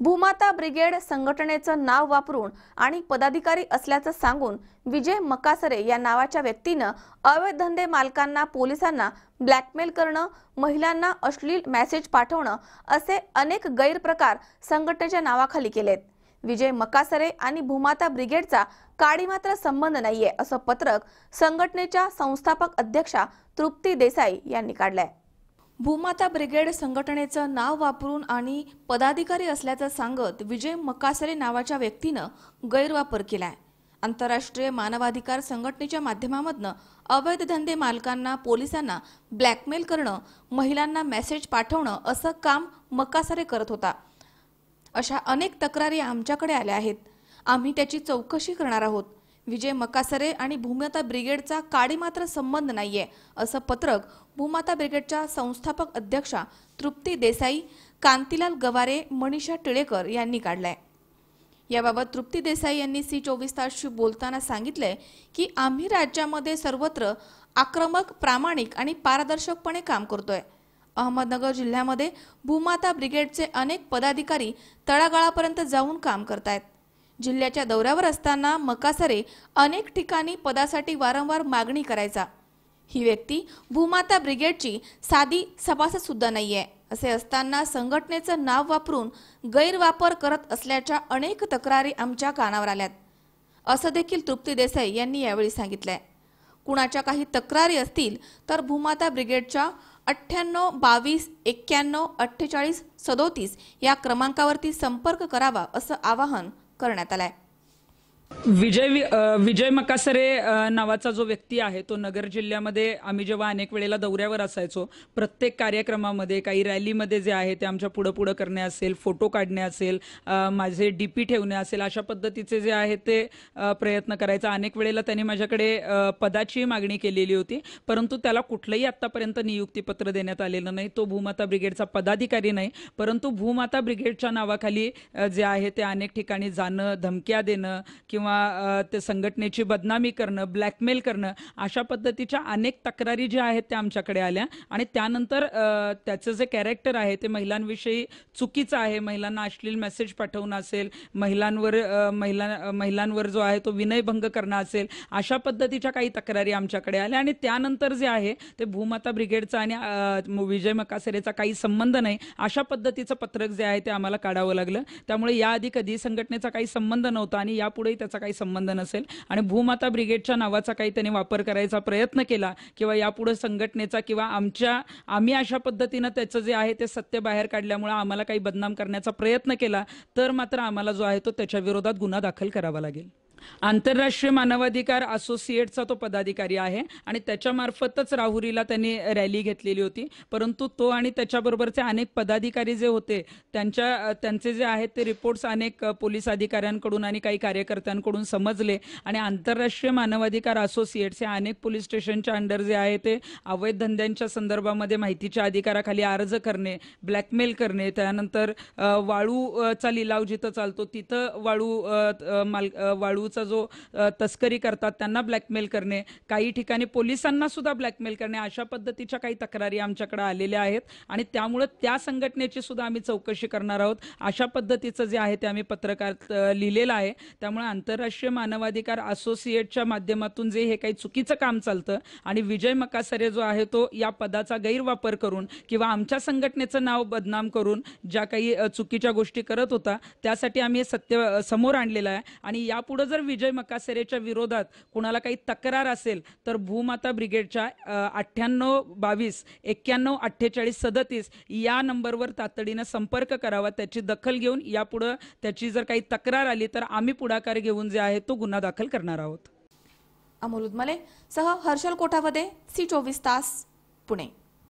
भूमाता brigade संघटनेचं नाव वापरून आणि पदाधिकारी असल्याचं सांगून विजय मकासरे या नावाच्या व्यक्तीनं अवैध धंदे मालकांना पोलिसांना ब्लॅकमेल करणं महिलांना अश्लील मेसेज पाठवणं असे अनेक गैरप्रकार संघटनेच्या नावाखाली केलेत. विजय मकासरे आणि भूमाता ब्रिगेडचा काळी मात्र संबंध नाहीये असं पत्रक संघटनेच्या संस्थापक अध्यक्षा तृप्ती देसाई यांनी काढलंय. भूमाता ब्रिगेड संघटनेचं नाव वापरून आणि पदाधिकारी असल्याचं सांगत विजय मकासरे नावाच्या व्यक्तीनं गैरवापर केलाय. आंतरराष्ट्रीय मानवाधिकार संघटनेच्या माध्यमामधनं अवैध धंदे मालकांना पोलिसांना ब्लॅकमेल करणं महिलांना मेसेज पाठवणं असं काम मकासरे करत होता. अशा अनेक तक्रारी आमच्याकडे आल्या आहेत. आम्ही त्याची चौकशी करणार आहोत. विजय मकासरे आणि भूमाता ब्रिगेडचा काडी मात्र संबंध नाहीये असं पत्रक भूमाता ब्रिगेडच्या संस्थापक अध्यक्षा तृप्ती देसाई कांतीलाल गवारे मनीषा टिळेकर यांनी काढलंय. याबाबत तृप्ती देसाई यांनी सी चोवीस तासशी बोलताना सांगितलंय की आम्ही राज्यामध्ये सर्वत्र आक्रमक प्रामाणिक आणि पारदर्शकपणे काम करतोय. अहमदनगर जिल्ह्यामध्ये भूमाता ब्रिगेडचे अनेक पदाधिकारी तळागाळापर्यंत जाऊन काम करतायत. जिल्ह्याच्या दौऱ्यावर असताना मकासरे अनेक ठिकाणी पदासाठी वारंवार मागणी करायचा. ही व्यक्ती भूमाता ब्रिगेडची साधी सभासद सुद्धा नाहीये. असे असताना संघटनेचं नाव वापरून गैरवापर करत असल्याच्या अनेक तक्रारी आमच्या कानावर आल्यात. असं देखील तृप्ती देसाई यांनी यावेळी सांगितलंय. कुणाच्या काही तक्रारी असतील तर भूमाता ब्रिगेडच्या अठ्ठ्याण्णव बावीस एक्क्याण्णव अठ्ठेचाळीस सदोतीस या क्रमांकावरती संपर्क करावा असं आवाहन करण्यात आलंय. विजय वि- विजय मकासरे नावाचा जो व्यक्ती आहे तो नगर जिल्ह्यामध्ये आम्ही जेव्हा अनेक वेळेला दौऱ्यावर असायचो प्रत्येक कार्यक्रमामध्ये काही रॅलीमध्ये जे आहे ते आमच्या पुढं पुढं करणे असेल फोटो काढणे असेल माझे डी पी ठेवणे असेल अशा पद्धतीचे जे आहे ते प्रयत्न करायचा. अनेक वेळेला त्यांनी माझ्याकडे पदाची मागणी केलेली होती परंतु त्याला कुठलंही आत्तापर्यंत नियुक्तीपत्र देण्यात आलेलं नाही. तो भूमाता ब्रिगेडचा पदाधिकारी नाही परंतु भूमाता ब्रिगेडच्या नावाखाली जे आहे ते अनेक ठिकाणी जाणं धमक्या देणं किंवा किंवा ते संघटनेची बदनामी करणं ब्लॅकमेल करणं अशा पद्धतीच्या अनेक तक्रारी ज्या आहेत त्या आमच्याकडे आल्या. आणि त्यानंतर त्याचं जे कॅरेक्टर आहे ते महिलांविषयी चुकीचं आहे. महिलांना अश्लील मेसेज पाठवणं असेल महिलांवर महिला महिलांवर जो आहे तो विनयभंग करणं असेल अशा पद्धतीच्या काही तक्रारी आमच्याकडे आल्या. आणि त्यानंतर जे आहे ते भूमाता ब्रिगेडचा आणि विजय मकासरेचा काही संबंध नाही अशा पद्धतीचं पत्रक जे आहे ते आम्हाला काढावं लागलं. त्यामुळे याआधी कधी संघटनेचा काही संबंध नव्हता आणि यापुढेही त्याचा काही संबंध नसेल. आणि भूमाता ब्रिगेडच्या नावाचा काही त्याने वापर करायचा प्रयत्न केला किंवा यापुढे संघटनेचा किंवा आमच्या आम्ही अशा पद्धतीनं त्याचं जे आहे ते सत्य बाहेर काढल्यामुळे आम्हाला काही बदनाम करण्याचा प्रयत्न केला तर मात्र आम्हाला जो आहे तो त्याच्या विरोधात गुन्हा दाखल करावा लागेल. आंतरराष्ट्रीय मानवाधिकार असोसिएटचा तो पदाधिकारी आहे आणि त्याच्यामार्फतच राहुरीला त्यांनी रॅली घेतलेली होती. परंतु तो आणि त्याच्याबरोबरचे अनेक पदाधिकारी जे होते त्यांच्या त्यांचे जे आहेत ते रिपोर्ट्स अनेक पोलीस अधिकाऱ्यांकडून आणि काही कार्यकर्त्यांकडून समजले. आणि आंतरराष्ट्रीय मानवाधिकार असोसिएट्स या अनेक पोलीस स्टेशनच्या अंडर जे आहे ते अवैध धंद्यांच्या संदर्भामध्ये माहितीच्या अधिकाराखाली अर्ज करणे ब्लॅकमेल करणे त्यानंतर वाळूचा लिलाव जिथं चालतो तिथं वाळू माल वाळू वाळूचा जो तस्करी करतात त्यांना ब्लॅकमेल करणे काही ठिकाणी पोलिसांना सुद्धा ब्लॅकमेल करणे अशा पद्धतीच्या काही तक्रारी आमच्याकडे आलेल्या आहेत. आणि त्यामुळे त्या संघटनेची सुद्धा आम्ही चौकशी करणार आहोत. अशा पद्धतीचं जे आहे ते आम्ही पत्रकार लिहिलेलं आहे. त्यामुळे आंतरराष्ट्रीय मानवाधिकार असोसिएटच्या माध्यमातून जे हे काही चुकीचं काम चालतं आणि विजय मकासरे जो आहे तो या पदाचा गैरवापर करून किंवा आमच्या संघटनेचं नाव बदनाम करून ज्या काही चुकीच्या गोष्टी करत होता त्यासाठी आम्ही सत्य समोर आणलेलं आहे. आणि यापुढे जर विजय मकासेरेच्या विरोधात कुणाला काही तक्रार असेल तर भूमाता ब्रिगेडच्या अठ्ठ्याण्णव बावीस एक्क्याण्णव अठ्ठेचाळीस सदतीस या नंबरवर तातडीनं संपर्क करावा त्याची दखल घेऊन यापुढं त्याची जर काही तक्रार आली तर आम्ही पुढाकार घेऊन जे आहे तो गुन्हा दाखल करणार आहोत. अमोल उदमले सह हर्षल कोठावदे सी चोवीस तास पुणे.